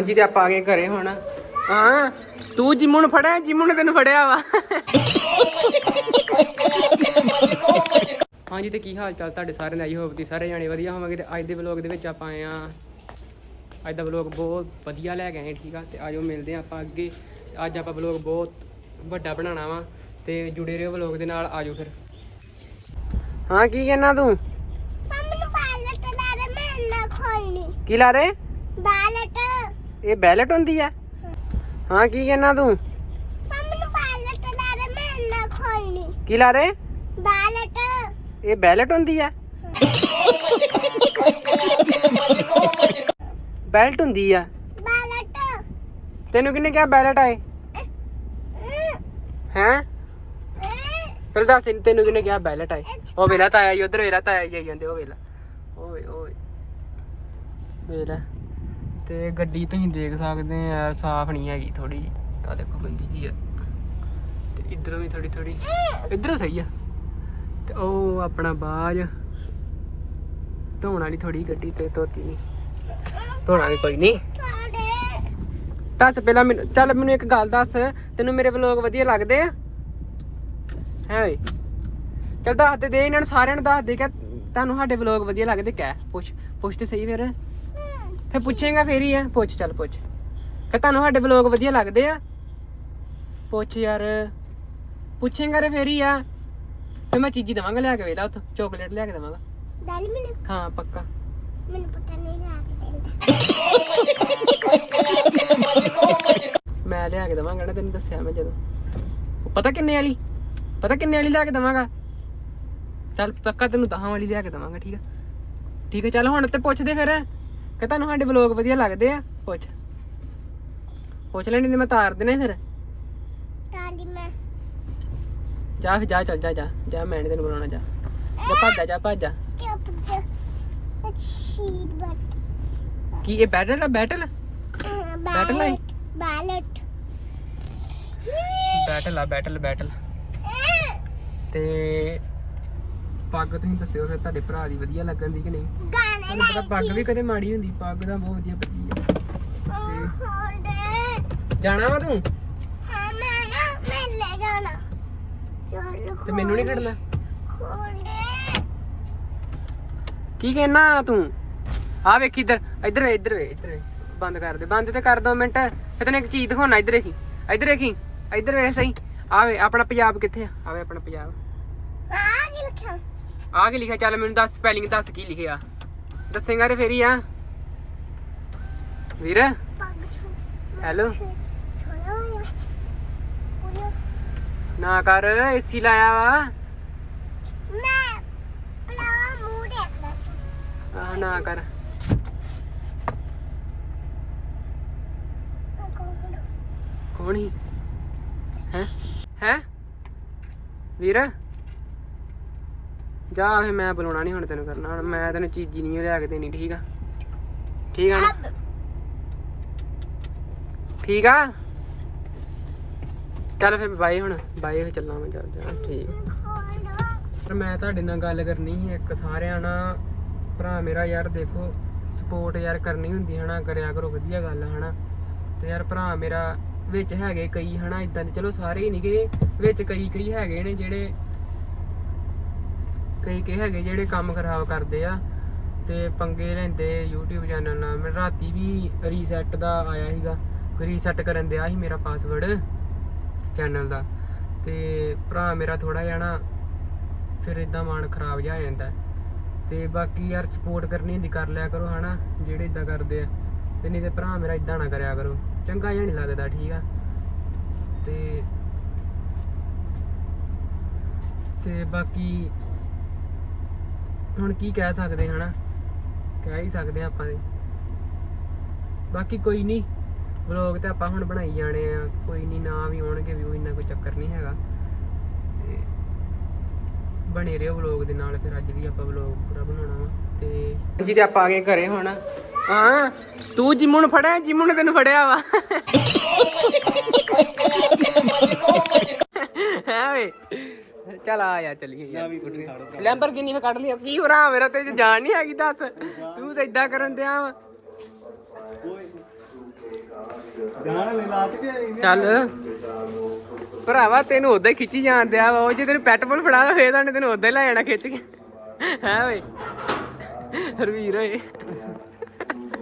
ਹਾਂਜੀ ਤੇ ਆਪਾਂ ਆ ਗਏ ਘਰੇ ਹੁਣ। ਹਾਂ ਤੂੰ ਜਿਮੂ ਨੂੰ ਫੜਿਆ ਜਿਮੂ ਨੇ ਤੈਨੂੰ ਫੜਿਆ ਵਾ। ਹਾਂਜੀ ਤੇ ਕੀ ਹਾਲ ਚਾਲ ਤੁਹਾਡੇ ਸਾਰਿਆਂ ਦਾ? ਆਈ ਹੋਪ ਤੁਸੀਂ ਸਾਰੇ ਜਾਣੇ ਵਧੀਆ ਹੋਵਾਂਗੇ ਤੇ ਅੱਜ ਦੇ ਵਲੌਗ ਦੇ ਵਿੱਚ ਆਪਾਂ ਆਏ ਆ ਅੱਜ ਦਾ ਵਲੌਗ ਬਹੁਤ ਵਧੀਆ ਲੈ ਕੇ ਆਏ ਠੀਕ ਆ? ਤੇ ਆਜੋ ਮਿਲਦੇ ਆ ਆਪਾਂ ਅੱਗੇ। ਅੱਜ ਆਪਾਂ ਵਲੌਗ ਬਹੁਤ ਵੱਡਾ ਬਣਾਉਣਾ ਵਾ ਤੇ ਜੁੜੇ ਰਹੋ ਵਲੌਗ ਦੇ ਨਾਲ ਆਜੋ ਫਿਰ। ਹਾਂ ਕੀ ਕਹਿਣਾ ਤੂੰ? ਮੈਨੂੰ ਬਾਲਟ ਲਾ ਰਹੇ ਮੈਂ ਨਾ ਖੋਲਣੀ। ਕੀ ਲਾ ਰੇ ਬਾਲਟ ਇਹ ਬੈਲਟ ਹੁੰਦੀ ਆ? ਹਾਂ ਕੀ ਕਹਿਣਾ ਤੂੰ? ਮੈਨੂੰ ਬਾਲਟ ਲਾ ਰਹੇ ਮੈਂ ਨਾ। ਖੋਲਣੀ ਕੀ ਲਾ ਰੇ ਬਾਲਟ ਇਹ ਬੈਲਟ ਹੁੰਦੀ ਆ? ਬੈਲਟ ਹੁੰਦੀ ਆ? ਬਾਲਟ ਤੈਨੂੰ ਕਿਹਨੇ ਕਿਹਾ ਬੈਲਟ ਆਏ? ਹੈਂ? ਚਲ ਦੱਸ ਇਹਨੂੰ ਤੈਨੂੰ ਕਿਹਨੇ ਕਿਹਾ ਬੈਲਟ ਆਏ? ਉਹ ਵੇਲਾ ਤਾਂ ਆਇਆ ਉਧਰ ਵੇਲਾ ਤਾਂ ਆਇਆ ਹੀ ਆਈ ਜਾਂਦੇ ਉਹ ਵੇਲਾ। ਓਏ ਓਏ। ਵੇਲਾ। ਤੇ ਗੱਡੀ ਤੁਸੀਂ ਦੇਖ ਸਕਦੇ ਆ ਯਾਰ, ਸਾਫ਼ ਨਹੀਂ ਹੈਗੀ ਥੋੜੀ ਆ ਦੇਖੋ ਗੰਦੀ ਜੀ ਆ। ਤੇ ਇਧਰੋਂ ਵੀ ਥੋੜੀ ਥੋੜੀ ਇਧਰੋਂ ਸਹੀ ਆ। ਤੇ ਉਹ ਆਪਣਾ ਬਾਜ। ਧੋਣ ਵਾਲੀ ਥੋੜੀ ਗੱਡੀ ਤੇ ਧੋਤੀ ਨਹੀਂ। ਧੋਣਾ ਵੀ ਕੋਈ ਨਹੀਂ। ਦੱਸ ਪਹਿਲਾਂ ਮੈਨੂੰ, ਚੱਲ ਮੈਨੂੰ ਇੱਕ ਗੱਲ ਦੱਸ। ਤੈਨੂੰ ਮੇਰੇ ਵਲੋਗ ਵਧੀਆ ਲੱਗਦੇ ਆ? ਹੈ ਓਏ। ਚੱਲ ਦੱਸ ਦੇ ਦੇ, ਇਹਨਾਂ ਨੂੰ ਸਾਰਿਆਂ ਨੂੰ ਦੱਸ ਦੇ ਕਿ ਤੁਹਾਨੂੰ ਸਾਡੇ ਵਲੋਗ ਵਧੀਆ ਲੱਗਦੇ ਕਹਿ ਪੁੱਛ ਪੁੱਛ ਤੇ ਸਹੀ ਫਿਰ। ਫਿਰ ਪੁੱਛੇਗਾ ਫੇਰ ਹੀ ਆ। ਪੁੱਛ ਚੱਲ ਪੁੱਛ। ਕਿ ਤੁਹਾਨੂੰ ਸਾਡੇ ਵਲੋਗ ਵਧੀਆ ਲੱਗਦੇ ਆ? ਪੁੱਛ ਯਾਰ। ਪੁੱਛੇਗਾ ਰੇ ਫੇਰ ਹੀ ਆ। ਫਿਰ ਮੈਂ ਚੀਜ਼ੀ ਦਵਾਂਗਾ ਲਿਆ ਕੇ ਵੇਲਾ ਉੱਥੋਂ। ਚਾਕਲੇਟ ਲਿਆ ਕੇ ਦਵਾਂਗਾ। ਮਿਲਕ ਹਾਂ ਪੱਕਾ। ਮੈਨੂੰ ਪਤਾ ਨਹੀਂ ਲੱਗ ਮੈਂ ਲਿਆ ਕੇ ਦਵਾਂਗਾ ਨਾ ਤੈਨੂੰ ਦੱਸਿਆ ਮੈਂ ਜਦੋਂ। ਪਤਾ ਕਿੰਨੇ ਵਾਲੀ? ਪਤਾ ਕਿੰਨੇ ਵਾਲੀ ਲਿਆ ਕੇ ਦਵਾਂਗਾ? ਚੱਲ ਪੱਕਾ ਤੈਨੂੰ ਦਹਾਂ ਵਾਲੀ ਲਿਆ ਕੇ ਦਵਾਂਗਾ ਠੀਕ ਆ? ਠੀਕ ਆ ਚੱਲ ਹੁਣ ਤੇ ਪੁੱਛਦੇ ਫਿਰ। ਕਿ ਤੁਹਾਨੂੰ ਸਾਡੇ ਵਲੋਗ ਵਧੀਆ ਲੱਗਦੇ ਆ? ਪੁੱਛ। ਪੁੱਛ ਲੈਣੀ ਤੇ ਮੈਂ ਤਾਰ ਦੇਣੇ ਫਿਰ। ਤਾਲੀ ਮੈਂ। ਜਾ ਫਿਰ ਜਾ ਚੱਲ ਜਾ ਜਾ। ਜਾ ਮੈਂ ਨੀ ਤੈਨੂੰ ਬੁਲਾਉਣਾ ਜਾ। ਜਾ ਭੱਜ ਜਾ ਭੱਜ ਜਾ। ਕੀ ਇਹ ਬੈਟਲ ਆ ਬੈਟਲ ਬੈਟਲ ਹੈ? ਬਾਲਟ ਬੈਟਲ ਆ ਬੈਟਲ ਬੈਟਲ ਤੇ ਪੱਗ ਤੁਸੀਂ ਦੱਸਿਓ ਫਿਰ ਤੁਹਾਡੇ ਭਰਾ ਦੀ ਵਧੀਆ ਲੱਗਣ ਦੀ ਕਿ ਨਹੀਂ? ਗਾਣੇ ਤੁਹਾਨੂੰ ਪਤਾ ਪੱਗ ਵੀ ਕਦੇ ਮਾੜੀ ਹੁੰਦੀ ਪੱਗ ਤਾਂ ਬਹੁਤ ਵਧੀਆ ਬੱਜੀ ਆ। ਜਾਣਾ ਵਾ ਤੂੰ? ਹਾਂ ਮੈਂ ਨਾ ਮੈਂ ਲੈ ਜਾਣਾ। ਚੱਲ ਤੇ ਮੈਨੂੰ ਨਹੀਂ ਖੜਨਾ? ਕੀ ਕਹਿਣਾ ਤੂੰ? ਆ ਵੇਖ ਇੱਧਰ ਇੱਧਰ ਵੇ ਇੱਧਰ ਵੇ ਇੱਧਰ ਵੇ। ਬੰਦ ਕਰ ਦੇ ਬੰਦ ਤੇ ਕਰ ਦੋ ਮਿੰਟ। ਫਿਰ ਤੈਨੂੰ ਇੱਕ ਚੀਜ਼ ਦਿਖਾਉਣਾ ਇੱਧਰ ਵੇਖੀ ਇੱਧਰ ਵੇਖੀ ਇੱਧਰ ਵੇ ਸਹੀ। ਆਵੇ ਆਪਣਾ ਪੰਜਾਬ ਕਿੱਥੇ ਆ? ਆਵੇ ਆਪਣਾ ਪੰਜਾਬ। ਆ ਕੀ ਲਿਖਿਆ? ਚੱਲ ਮੈਨੂੰ ਦੱਸ ਸਪੈਲਿੰਗ ਦੱਸ ਕੀ ਲਿਖਿਆ? ਦੱਸੇਗਾ ਤੇ ਫੇਰ ਹੀ ਆ। ਵੀਰ? ਹੈਲੋ ਨਾ ਕਰ ਏਸੀ ਲਾਇਆ ਵਾ। ਮੈਂ ਪਲਾ ਮੂੰਹ ਦੇਖਦਾ ਸੀ ਆ ਨਾ ਕਰ। ਮੈਂ ਕੌਣ ਹੀ ਹੈ? ਹੈ? ਵੀਰ? ਜਾ ਫੇ ਮੈਂ ਬੁਲਾਉਣਾ ਨਹੀਂ ਹੁਣ ਤੈਨੂੰ ਕਰਨਾ। ਹੁਣ ਮੈਂ ਤੈਨੂੰ ਚੀਜ਼ੀ ਨਹੀਂ ਲਿਆ ਕੇ ਦੇਣੀ ਠੀਕ ਆ? ਠੀਕ ਆ ਨਾ? ਠੀਕ ਆ? ਚੱਲ ਫੇ ਬਾਏ ਹੁਣ। ਬਾਏ ਫੇ ਚੱਲਾਂ ਮੈਂ ਚੱਲ ਜਾ ਠੀਕ। ਪਰ ਮੈਂ ਤੁਹਾਡੇ ਨਾਲ ਗੱਲ ਕਰਨੀ ਸੀ ਇੱਕ ਸਾਰਿਆਂ ਨਾਲ। ਭਰਾ ਮੇਰਾ ਯਾਰ ਦੇਖੋ ਸਪੋਰਟ ਯਾਰ ਕਰਨੀ ਹੁੰਦੀ ਹਨਾ ਕਰਿਆ ਕਰੋ ਵਧੀਆ ਗੱਲ ਆ ਹਨਾ। ਤੇ ਯਾਰ ਭਰਾ ਮੇਰਾ ਵਿੱਚ ਹੈਗੇ ਕਈ ਹਨਾ ਇਦਾਂ ਦੇ। ਚਲੋ ਸਾਰੇ ਹੀ ਨਹੀਂਗੇ ਵਿੱਚ ਕਈ ਕਈ ਹੈਗੇ ਨੇ ਜਿਹੜੇ ਕਈ ਕਈ ਹੈਗੇ ਜਿਹੜੇ ਕੰਮ ਖਰਾਬ ਕਰਦੇ ਆ ਤੇ ਪੰਗੇ ਲੈਂਦੇ YouTube ਚੈਨਲ ਨਾਲ। ਮੈਂ ਰਾਤੀ ਵੀ ਰੀਸੈਟ ਦਾ ਆਇਆ ਸੀਗਾ। ਰੀਸੈਟ ਕਰਨ ਦਿਆ ਸੀ ਮੇਰਾ ਪਾਸਵਰਡ ਚੈਨਲ ਦਾ। ਤੇ ਭਰਾ ਮੇਰਾ ਥੋੜਾ ਜਿਹਾ ਨਾ ਫਿਰ ਇਦਾਂ ਮਨ ਖਰਾਬ ਜਿਹਾ ਹੋ ਜਾਂਦਾ। ਹੈ। ਤੇ ਬਾਕੀ ਯਾਰ ਸਪੋਰਟ ਕਰਨੀ ਹੁੰਦੀ, ਕਰ ਲਿਆ ਕਰੋ ਹਨਾ, ਜਿਹੜੇ ਇਦਾਂ ਕਰਦੇ ਆ। ਤੇ ਨਹੀਂ ਤੇ ਭਰਾ ਮੇਰਾ ਇਦਾਂ ਨਾ ਕਰਿਆ ਕਰੋ। ਚੰਗਾ ਜਿਹਾ ਨਹੀਂ ਲੱਗਦਾ, ਠੀਕ ਆ। ਤੇ ਤੇ ਬਾਕੀ ਹੁਣ ਕੀ ਕਹਿ ਸਕਦੇ ਹਨਾ? ਕਹਿ ਹੀ ਸਕਦੇ ਆਪਾਂ ਤੇ ਬਾਕੀ ਕੋਈ ਨਹੀਂ ਵਲੌਗ ਤੇ ਆਪਾਂ ਹੁਣ ਬਣਾਈ ਜਾਣੇ ਆ। ਕੋਈ ਨਹੀਂ ਨਾ ਵੀ ਆਉਣਗੇ ਵਿਊ ਇੰਨਾ ਕੋਈ ਚੱਕਰ ਨਹੀਂ ਹੈਗਾ। ਤੇ ਬਣੇ ਰਹੋ ਵਲੌਗ ਦੇ ਨਾਲ ਫਿਰ ਅੱਜ ਵੀ ਆਪਾਂ ਵਲੌਗ ਪੂਰਾ ਬਣਾਉਣਾ ਵਾ। ਤੇ ਜੀ ਤੇ ਆਪਾਂ ਆ ਗਏ ਘਰੇ ਹੁਣ। ਹਾਂ ਤੂੰ ਜਿਮੂ ਨੂੰ ਫੜਿਆ ਜਿਮੂ ਨੇ ਤੈਨੂੰ ਫੜਿਆ ਵਾ। ਹੈ ਵੇ। ਚਲ ਆ ਯਾ ਚਲੀਏ ਯਾਰ ਸਕੂਟਰੀ ਲੈਂਬਰਗਿਨੀ ਫੇ ਕੱਢ ਲਿਆ। ਕੀ ਭਰਾ ਮੇਰਾ ਤੇ ਜਾਨ ਨਹੀਂ ਹੈਗੀ ਦੱਸ। ਤੂੰ ਤਾਂ ਇਦਾਂ ਕਰਨ ਦਿਆ ਵਾ। ਚੱਲ। ਭਰਾਵਾ ਤੈਨੂੰ ਉਦਾਂ ਹੀ ਖਿੱਚੀ ਜਾਣ ਦਿਆ ਵਾ। ਉਹ ਜੇ ਤੈਨੂੰ ਪੈਟਬੁਲ ਫੜਾ ਦੋ ਫੇਰ ਤਾਂ ਤੈਨੂੰ ਉਦਾਂ ਹੀ ਲੈ ਜਾਣਾ ਖਿੱਚ ਕੇ। ਹੈ ਓਏ। ਹਰਵੀਰ ਓਏ।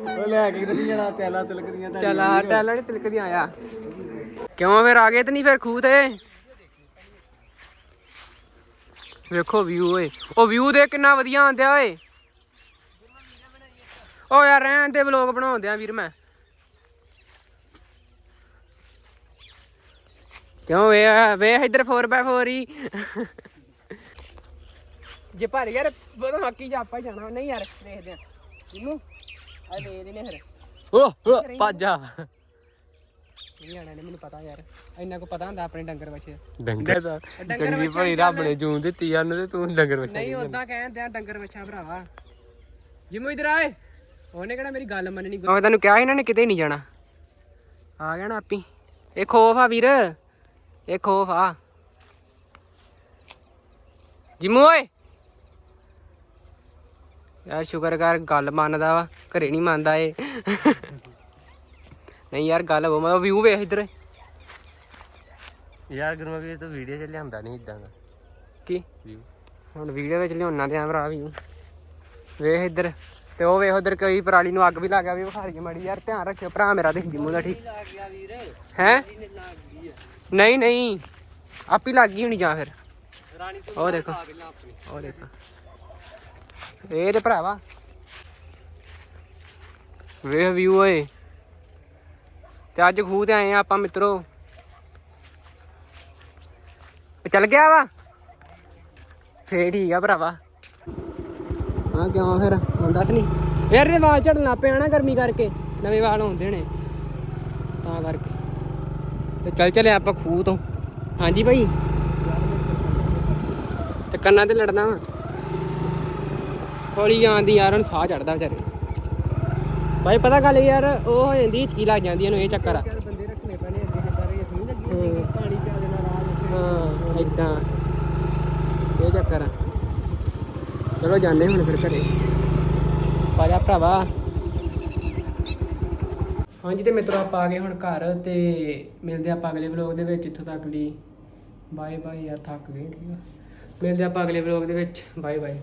ਉਹ ਲੈ ਕੇ ਕਿਤੇ ਨਹੀਂ ਜਾਣਾ ਤੈਲਾ ਤਿਲਕਦੀਆਂ ਤਾਂ ਚੱਲ ਆ ਟੈਲਾਂ ਨੇ ਤਿਲਕਦੀਆਂ ਆਇਆ ਕਿਉਂ ਫਿਰ ਆ ਗਏ ਤੇ ਨਹੀਂ ਫਿਰ ਖੂਹ ਤੇ? ਵੇਖੋ ਵਿਊ ਓਏ। ਉਹ ਵਿਊ ਦੇ ਕਿੰਨਾ ਵਧੀਆ ਆਂਦਿਆ ਓਏ। ਓ ਯਾਰ ਰਹਿਣ ਦੇ ਵਲੋਗ ਬਣਾਉਂਦੇ ਆ ਵੀਰ ਮੈਂ। ਕਿਉਂ ਵੇ ਵੇ ਇਧਰ 4x4 ਹੀ। ਜੇ ਭਰ ਯਾਰ ਬੋਲ ਮੱਕੀ ਜਾ ਆਪਾਂ ਜਾਣਾ। ਨਹੀਂ ਯਾਰ ਦੇਖਦੇ ਆ। ਇਹਨੂੰ। ਆ ਦੇ ਦੇ ਨੇ ਫਿਰ। ਓ ਓ ਭੱਜ ਜਾ ਨਹੀਂ ਆਣਾ ਨੇ ਮੈਨੂੰ ਪਤਾ ਯਾਰ। ਇੰਨਾ ਕੋ ਪਤਾ ਹੁੰਦਾ ਆਪਣੇ ਡੰਗਰ ਬੱਚੇ ਡੰਗਰ ਦਾ ਡੰਗਰ ਚੰਗੀ ਵੱਛਾ ਭਲੀ ਰੱਬ ਨੇ। ਜੂਨ ਦਿੱਤੀ ਆ ਤੇ ਤੂੰ ਡੰਗਰ ਵਛਾ ਨਹੀਂ ਉਦਾਂ ਕਹਿੰਦੇ ਆ ਡੰਗਰ ਬੱਚਾ ਭਰਾਵਾ। ਜਿਮੂ ਇਧਰ ਆਏ। ਉਹਨੇ ਕਿਹੜਾ ਮੇਰੀ ਗੱਲ ਮੰਨਣੀ ਮੈਂ ਤੈਨੂੰ ਕਿਹਾ ਇਹਨਾਂ ਨੇ ਕਿਤੇ ਨਹੀਂ ਜਾਣਾ। ਆ ਗਿਆ ਨਾ ਆਪੀ। ਇਹ ਖੋਫ ਆ ਵੀਰ। ਇਹ ਖੋਫ ਆ। ਜਿਮੂ ਓਏ। ਯਾਰ ਸ਼ੁਕਰ ਕਰ ਗੱਲ ਮੰਨਦਾ ਵਾ ਘਰੇ ਨਹੀਂ ਮੰਨਦਾ ਏ ਨਹੀਂ ਯਾਰ ਗੱਲ ਉਹ ਮੈਂ ਵਿਊ ਵੇਖ ਇਧਰ। ਯਾਰ ਗੁਰਮਾ ਵੀ ਇਹ ਤਾਂ ਵੀਡੀਓ ਚ ਲਿਆਂਦਾ ਨਹੀਂ ਇਦਾਂ ਦਾ। ਕੀ। ਹੁਣ ਵੀਡੀਓ ਵਿੱਚ ਲਿਆਉਣਾ ਤੇ ਆ ਭਰਾ ਵੀ ਵੇਖ ਇੱਧਰ ਤੇ ਉਹ ਵੇਖ ਉਧਰ ਕੋਈ ਪਰਾਲੀ ਨੂੰ ਅੱਗ ਵੀ ਲੱਗ ਗਿਆ ਵੀ ਵਿਖਾ ਰਹੀ ਮਾੜੀ ਯਾਰ ਧਿਆਨ ਰੱਖਿਓ ਭਰਾ ਮੇਰਾ ਤੇ ਜਿੰਮੂ ਦਾ ਠੀਕ। ਹੈ? ਨਹੀਂ ਨਹੀਂ ਆਪੀ ਲੱਗ ਗਈ ਹੋਣੀ ਜਾਂ ਫਿਰ। ਰਾਣੀ ਉਹ ਦੇਖੋ। ਉਹ ਦੇਖੋ। ਇਹ ਤੇ ਭਰਾਵਾ। ਵੇਖ ਵਿਊ ਓਏ। ਤੇ ਅੱਜ ਖੂਹ ਤੇ ਆਏ ਆ ਆਪਾਂ ਮਿੱਤਰੋ। ਚੱਲ ਗਿਆ ਵਾ? ਫੇਰ ਠੀਕ ਆ ਭਰਾਵਾ। ਹਾਂ ਕਿਉਂ ਫਿਰ? ਹੁੰਦਾ ਤੇ ਨਹੀਂ। ਯਾਰ ਇਹ ਵਾਲ ਝੜਨ ਪਿਆ ਨਾ ਗਰਮੀ ਕਰਕੇ। ਨਵੇਂ ਵਾਲ ਹੁੰਦੇ ਨੇ। ਤਾਂ ਕਰਕੇ। ਤੇ ਚੱਲ ਚਲੇ ਆਪਾਂ ਖੂਹ ਤੋਂ। ਹਾਂਜੀ ਭਾਈ। ਤੇ ਕੰਨਾਂ ਤੇ ਲੜਨਾ ਵਾ। ਹੌਲੀ ਜਾਂਦੀ ਯਾਰ ਉਹਨੂੰ ਸਾਹ ਚੜਦਾ ਵਿਚਾਰੇ। ਭਾਈ ਪਤਾ ਗੱਲ ਯਾਰ ਉਹ ਹੋ ਜਾਂਦੀ ਛੀ ਲੱਗ ਜਾਂਦੀ ਇਹਨੂੰ ਇਹ ਚੱਕਰ। ਆ ਬੰਦੇ ਰੱਖਣੇ ਪੈਣੇ ਅੱਗੇ ਕਿੱਦਾਂ ਰਹੀ ਸੁਣੀ ਲੱਗੀ ਪਾਣੀ ਪਿਆ ਦੇਣਾ ਰਾਤ ਹਾਂ ਇਦਾਂ ਇਹ ਚੱਕਰ ਆ। ਚਲੋ ਜਾਂਦੇ ਹੁਣ ਫਿਰ ਘਰੇ। ਪਾਜਾ ਭਰਾਵਾ। ਹਾਂਜੀ ਤੇ ਮਿੱਤਰੋ ਆਪਾਂ ਆ ਗਏ ਹੁਣ ਘਰ ਤੇ ਮਿਲਦੇ ਆਪਾਂ ਅਗਲੇ ਵਲੋਗ ਦੇ ਵਿੱਚ ਇੱਥੋਂ ਤੱਕ ਲਈ। ਬਾਏ ਬਾਏ ਯਾਰ ਥੱਕ ਗਏ ਮਿਲਦੇ ਆਪਾਂ ਅਗਲੇ ਵਲੋਗ ਦੇ ਵਿੱਚ। Bye bye